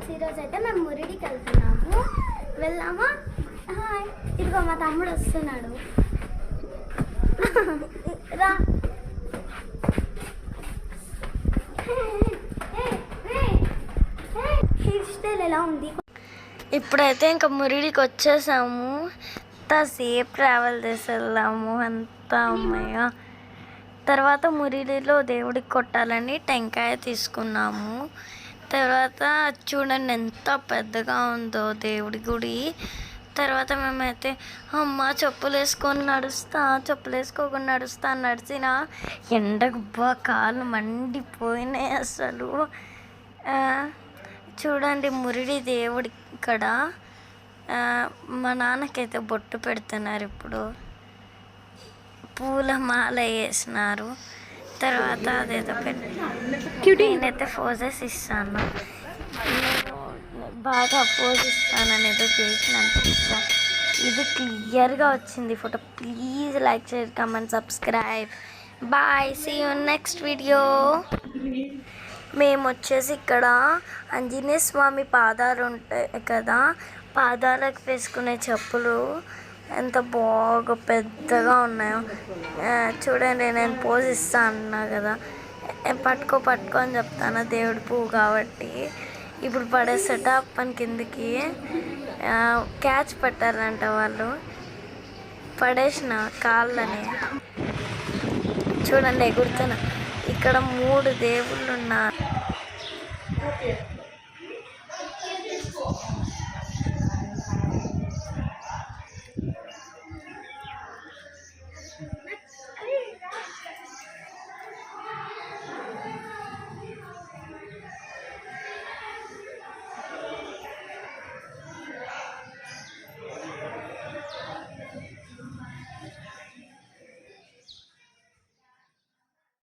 Vlogs ఈరోజు అయితే మేము మురిడికి వెళ్తున్నాము. వెళ్ళామా హాయ్. ఇదిగో మా తమ్ముడు వస్తున్నాడు. రా. హెయిర్ స్టైల్ ఎలా ఉంది? ఇప్పుడైతే ఇంకా మురిడికి వచ్చేసాము. ఎంతసేపు ట్రావెల్ చేసి వెళ్దాము అంత అమ్మయ్య తర్వాత మురిడిలో దేవుడికి కొట్టాలని టెంకాయ తీసుకున్నాము. తర్వాత చూడండి ఎంత పెద్దగా ఉందో దేవుడి గుడి. తర్వాత మేమైతే అమ్మ చెప్పులు వేసుకొని నడుస్తా చెప్పులు వేసుకోకుండా నడుస్తా నడిచిన ఎండకు బా కాళ్ళు మండిపోయినాయి అసలు. చూడండి మురిడి దేవుడి ఇక్కడ మా నాన్నకైతే బొట్టు పెడుతున్నారు ఇప్పుడు. పూల మాల వేసినారు. తర్వాత అదేదో పెట్టి నేనైతే ఫోజెస్ ఇస్తాను. నేను బాగా పోజ్ ఇస్తానని ఏదో చేసిన ఇది క్లియర్గా వచ్చింది photo. Please like share comment subscribe. Bye see you next video మేము వచ్చేసి ఇక్కడ ఆంజనేయ స్వామి పాదాలు ఉంటాయి కదా పాదాలకు వేసుకునే చెప్పులు. ఎంత బాగా పెద్దగా ఉన్నాయో. చూడండి నేను పోజ్ ఇస్తా అన్నా కదా. పట్టుకో పట్టుకో అని చెప్తాను. దేవుడి పువ్వు కాబట్టి. ఇప్పుడు పడేసట అప్పని కిందికి క్యాచ్ పట్టారంట వాళ్ళు. పడేసిన కాళ్ళని. చూడండి ఎగురుతున్నా. ఇక్కడ మూడు దేవుళ్ళు ఉన్నారు.